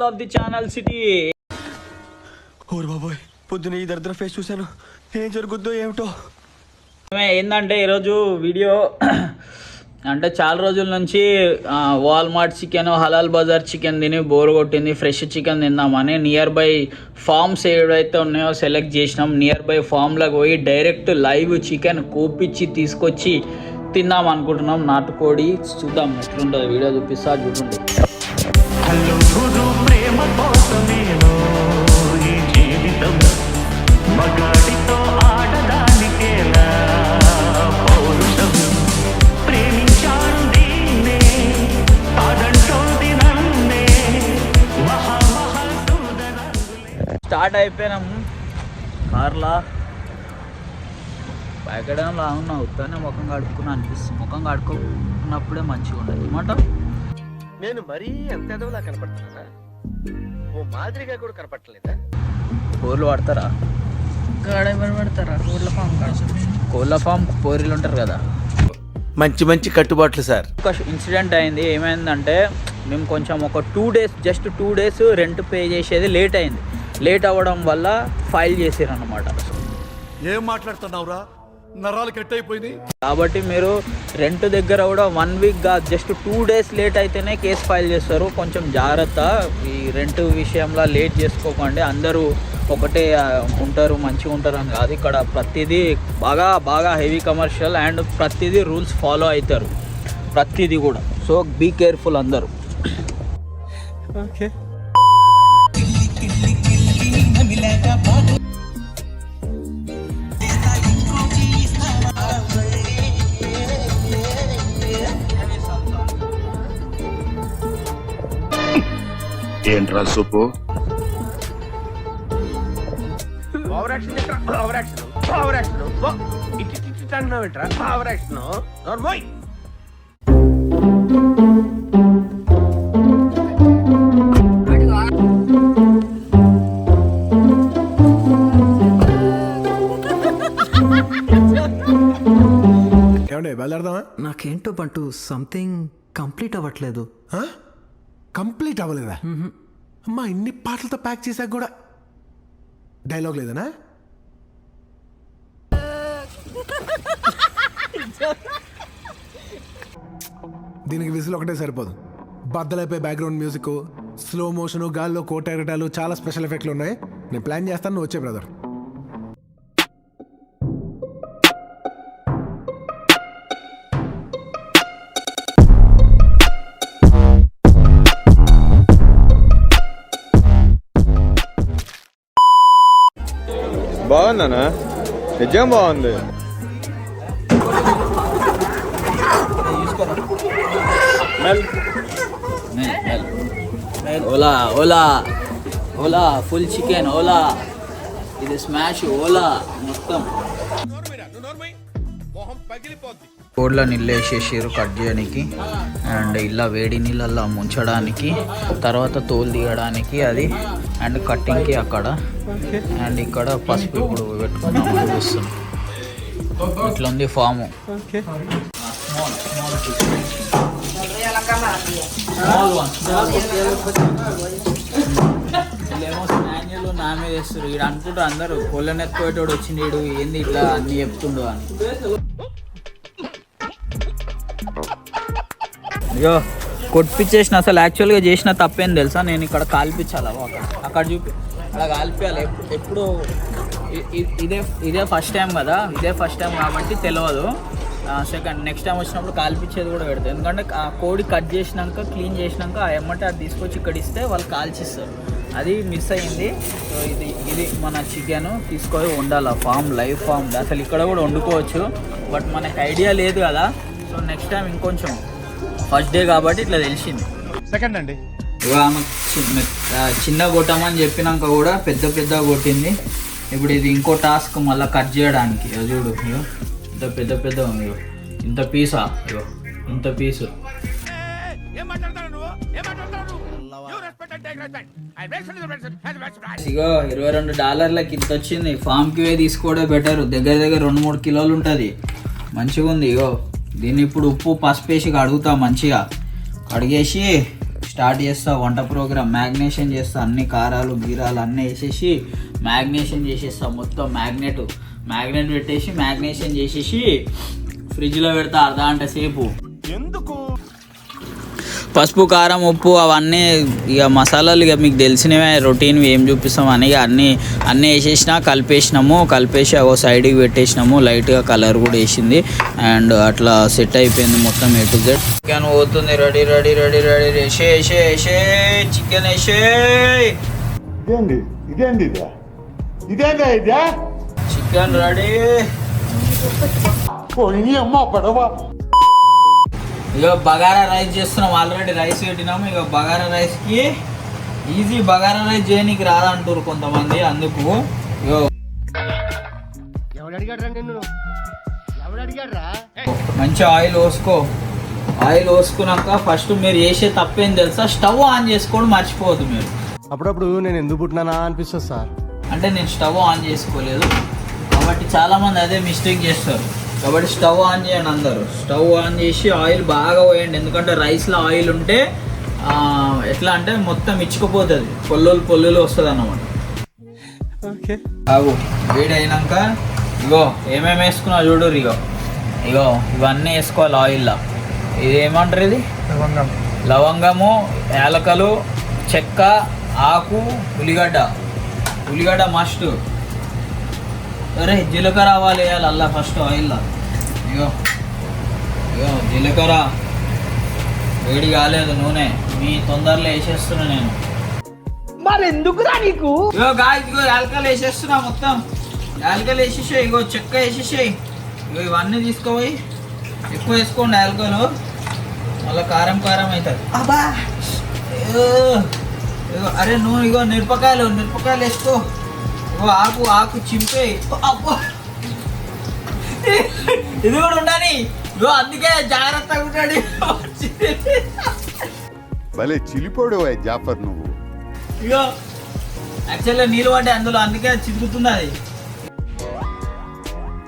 of the channel city. ఓరు బాబోయ్ పొద్దున ఈ దరిద్ర ఫేస్ చూశాను. ఏం జరుగుద్దో ఏమిటో? ఏమే- ఏందంటే ఈరోజు వీడియో? అంటే చాలా రోజుల నుంచి వాల్మార్ట్ చికెన్ హలాల్ బజార్ చికెన్ తిని బోర్ కొట్టింది ఫ్రెష్ చికెన్ తిందామని నియర్ బై ఫార్మ్స్ ఏవైతే ఉన్నాయో సెలెక్ట్ చేసినాం. నియర్ బై ఫామ్లోకి పోయి డైరెక్ట్ లైవ్ చికెన్ కూపిచ్చి తీసుకొచ్చి తిందాం అనుకుంటున్నాం. నాటుకోడి చూద్దాం ఎట్లుంటుంది? వీడియో చూపిస్తా చూడండి. హలో ప్రేమ కోసమేనో ఈ జీవితం మగాడితో పౌరుషం నన్నే స్టార్ట్ అయిపోయినాము కార్లా. ఎక్కడంలో ఉన్నా ఉత్తానే ముఖం కడుక్కున్నా అనిపిస్తుంది. ముఖం కడుక్కున్నప్పుడే మంచిగా ఉండదు మాట నేను మరీ ఎంత ఎదవలా కనపడుతున్నా ఓ మాదిరిగా కూడా కనపడలేదా కోళ్ళు పడతారా? పడతారా ఊర్లో పాము కోళ్ళ ఫామ్ పోరీలు ఉంటారు కదా. మంచి మంచి కట్టుబాట్లు సార్. ఒక ఇన్సిడెంట్ అయింది. ఏమైందంటే మేము కొంచెం ఒక two days just two days rent pay చేసేది లేట్ అయింది. లేట్ అవ్వడం వల్ల ఫైల్ చేసారు అనమాట ఏం మాట్లాడుతున్నావురా? నరాలు కట్ అయిపోయినాయి కాబట్టి మీరు రెంట్ దగ్గర కూడా వన్ వీక్గా జస్ట్ టూ డేస్ లేట్ అయితేనే కేసు ఫైల్ చేస్తారు. కొంచెం జాగ్రత్త. ఈ రెంట్ విషయంలో లేట్ చేసుకోకండి. అందరూ ఒకటే ఉంటారు మంచిగా ఉంటారు అని కాదు. ఇక్కడ ప్రతిదీ బాగా బాగా హెవీ కమర్షియల్ అండ్ ప్రతిదీ రూల్స్ ఫాలో అవుతారు. ప్రతిదీ కూడా. సో బీ కేర్ఫుల్ అందరూ. ఓకే ఏమండి బయలుదేరదామా? నాకేంటో బంటూ సంథింగ్ కంప్లీట్ అవ్వట్లేదు. కంప్లీట్ అవ్వలేదా? అమ్మా ఇన్ని పాటలతో ప్యాక్ చేశాక కూడా డైలాగ్ లేదనా? దీనికి విజిల్ ఒకటే సరిపోదు. బద్దలైపోయి బ్యాక్గ్రౌండ్ మ్యూజిక్ స్లో మోషను గాల్లో కోటెరటాలు చాలా స్పెషల్ ఎఫెక్ట్లు ఉన్నాయి. నేను ప్లాన్ చేస్తాను నువ్వు వచ్చే బ్రదర్ బాగుందనా నిజం బాగుంది. ఓలా ఓలా ఓలా ఫుల్ చికెన్ ఓలా ఇది స్మాష్ ఓలా మొత్తం. కోడ్ల నీళ్ళు వేసేసారు కట్ చేయడానికి అండ్ ఇలా వేడి నీళ్ళల్లో ముంచడానికి తర్వాత తోలు తీయడానికి అది అండ్ కట్టింగ్కి అక్కడ. అండ్ ఇక్కడ పసుపు ఇప్పుడు పెట్టుకున్నాం చూస్తున్నాం. ఇట్లా ఉంది ఫాము వీళ్ళేమో స్మాన్యులు నా మీద వేస్తారు ఈడు అనుకుంటారు అందరూ కోళ్ళని ఎత్తుకోటోడు వచ్చిండు ఈడు ఏంది ఇట్లా అన్ని చెప్తుండు అని. అయ్యో. కొట్టిపించేసిన అసలు యాక్చువల్గా చేసిన తప్పేం తెలుసా? నేను ఇక్కడ కాల్పించాలి అక్కడ. చూపి అలా కాల్పించాలి. ఎప్పుడు ఇదే ఇదే ఫస్ట్ టైం కదా? ఇదే ఫస్ట్ టైం కాబట్టి తెలియదు సెకండ్ నెక్స్ట్ టైం వచ్చినప్పుడు కాల్పించేది కూడా పెడతారు. ఎందుకంటే ఆ కోడి కట్ చేసినాక క్లీన్ చేసినాక ఆ ఎమ్మటే అది తీసుకొచ్చి ఇక్కడ ఇస్తే వాళ్ళు కాల్చిస్తారు. అది మిస్ అయింది. సో ఇది ఇది మన చికెన్. తీసుకొని వండాలి ఫామ్ లైవ్ ఫామ్ అసలు ఇక్కడ కూడా వండుకోవచ్చు. బట్ మనకి ఐడియా లేదు కదా. సో నెక్స్ట్ టైం ఇంకొంచెం ఫస్ట్ డే కాబట్టి ఇట్లా తెలిసింది. సెకండ్ అండి. ఆమె చిన్న కొట్టమని చెప్పినాక కూడా పెద్ద పెద్ద కొట్టింది. ఇప్పుడు ఇది ఇంకో టాస్క్ మళ్ళీ కట్ చేయడానికి. చూడు ఇంత పెద్ద పెద్ద ఉంది ఇంత పీసా ఇంత పీసు. ఇగో ఇరవై రెండు డాలర్లకి ఇంత వచ్చింది. ఫామ్కి పోయి తీసుకోవడం బెటర్ దగ్గర దగ్గర రెండు మూడు కిలోలు ఉంటుంది. మంచిగా ఉంది ఇగో. దీన్ని ఇప్పుడు ఉప్పు పసుపు వేసి కడుగుతా మంచిగా. కడిగేసి స్టార్ట్ చేస్తా. వంట ప్రోగ్రామ్ మ్యాగ్నేషన్ చేస్తా. అన్ని కారాలు గీరాలు అన్నీ వేసేసి మ్యాగ్నేషన్ చేసేస్తా. మొత్తం మ్యాగ్నెట్ మ్యాగ్నెట్ పెట్టేసి మ్యాగ్నేషన్ చేసేసి ఫ్రిడ్జ్లో పెడతా అర్ధ గంట సేపు. పసుపు కారం ఉప్పు అవన్నీ ఇక మసాలాలు ఇక మీకు తెలిసినవే రొటీన్ ఏం చూపిస్తాం అని ఇక అన్నీ అన్నీ వేసేసినా కలిపేసినాము కలిపేసి ఓ సైడ్కి పెట్టేసినాము లైట్గా కలర్ కూడా వేసింది. అండ్ అట్లా సెట్ అయిపోయింది మొత్తం ఏ టు జెడ్. చికెన్ పోతుంది రెడీ రెడీ రెడీ రెడీ వేసే వేసే వేసే చికెన్ వేసే ఇదేంది? ఇదేంది ఇదే? ఇదేందా ఇదే? Chicken ready. పోయి అమ్మ పడవ? ఇక బగారా రైస్ చేస్తున్నాం. ఆల్రెడీ రైస్ పెట్టినాము. ఇక బగారా రైస్కి ఈజీ బగారా రైస్ చేయనీకి రాదంటారు కొంతమంది అందుకు. మంచి ఆయిల్ పోసుకో. ఆయిల్ పోసుకున్నాక ఫస్ట్ మీరు చేసే తప్పేం తెలుసా? స్టవ్ ఆన్ చేసుకోవడం మర్చిపోవద్దు మీరు. అప్పుడప్పుడు నేను ఎందుకు పుట్టినానా అనిపిస్తుంది సార్. అంటే నేను స్టవ్ ఆన్ చేసుకోలేదు. కాబట్టి చాలా మంది అదే మిస్టేక్ చేస్తారు. కాబట్టి స్టవ్ ఆన్ చేయండి అందరూ. స్టవ్ ఆన్ చేసి ఆయిల్ బాగా పోయండి. ఎందుకంటే రైస్లో ఆయిల్ ఉంటే ఎట్లా అంటే మొత్తం ఇచ్చుకుపోతుంది పొల్లులు పొల్లులు వస్తుంది అన్నమాట వేడి అయినాక ఇగో ఏమేమి వేసుకున్నావు చూడు ఇగో ఇగో ఇవన్నీ వేసుకోవాలి ఆయిల్లో. ఇది? ఏమంటారు ఇది లవంగము యాలకలు చెక్క ఆకు ఉల్లిగడ్డ. ఉల్లిగడ్డ మస్ట్. అరే జీలకర్ర ఆవాలు వేయాలి అల్లా ఫస్ట్ ఆయిల్లో ఇగో ఇగో జీలకర్ర. వేడి కాలేదు నూనె. మీ తొందరలో వేసేస్తున్నా నేను. మరి ఎందుకురా నీకు? ఇగో గాయ ఇగో యాలకలు వేసేస్తున్నా మొత్తం. యాలకలు వేసేసాయి ఇగో చెక్క వేసేసాయి. ఇగో ఇవన్నీ తీసుకోపోయి ఎక్కువ వేసుకోండి యాలకలు. మళ్ళీ కారం కారం అవుతుంది. అబ్బా. ఇగో అరే నువ్వు ఇగో మిరపకాయలు మిరపకాయలు వేసుకో. ఆకు ఆకు చింపే. అబ్బో. ఇది కూడా ఉండని ఇగో అందుకే జాగ్రత్తగా ఉంటాడు భలే చిలిపోడు జాఫర్ నువ్వు. ఇగో యాక్చువల్గా నీళ్ళు పడ్డాయి అందులో అందుకే చిరుగుతుంది అది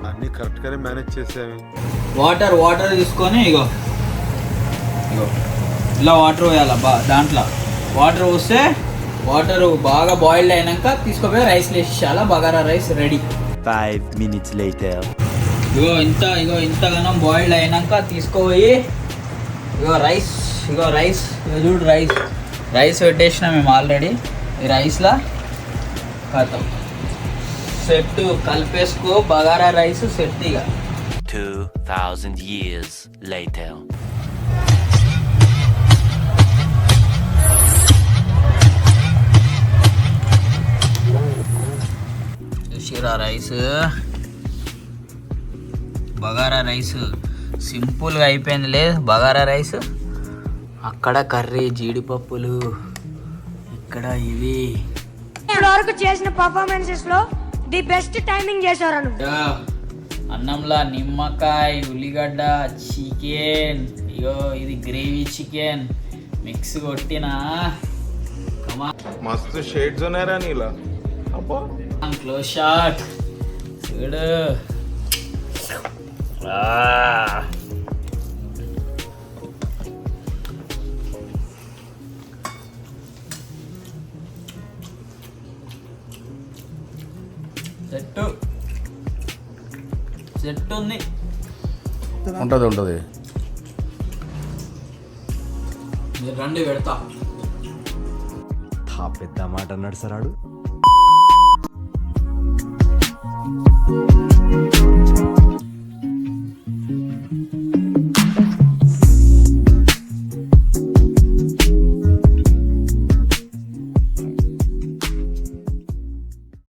అన్ని కరెక్ట్ గానే మేనేజ్ చేసావి. వాటర్ వాటర్ తీసుకొని ఇగో ఇగో ఇలా వాటర్ పోయాలి బా దాంట్లో. వాటర్ పోస్తే వాటర్ బాగా బాయిల్డ్ అయినాక తీసుకుపోయి rice వేసేసాల bagara rice ready Five minutes later. ఇగో ఇంత ఇగో ఇంతగానం బాయిల్డ్ అయినాక తీసుకుపోయి ఇగో రైస్ ఇగో రైస్ ఇగో చూడు రైస్ రైస్ పెట్టేసినాం మేము ఆల్రెడీ ఈ రైస్లా కథం సెట్ కలిపేసుకో బగారా రైస్ సెట్ ఇక Two thousand years later. చూసిరా రైస్ బగారా రైస్ సింపుల్గా అయిపోయిందిలే బగారా రైస్ అక్కడ కర్రీ జీడిపప్పులు ఇక్కడ ఇవి ఇప్పటి వరకు చేసిన పర్ఫార్మెన్సెస్లో ది బెస్ట్ టైమింగ్ చేశారు అన్నంలా నిమ్మకాయ ఉల్లిగడ్డ చికెన్ ఇగో ఇది గ్రేవీ చికెన్ మిక్స్ కొట్టిన. కమా. మస్తు షేడ్స్ ఉన్నాయరా నీలా. అబ్బా. క్లోజ్ షాట్ చూడు. సెట్ సెట్ ఉంది. ఉంటుంది ఉంటుంది. మీరు రండి పెడతా. పెద్ద మాట అన్నాడు సరాడు. Música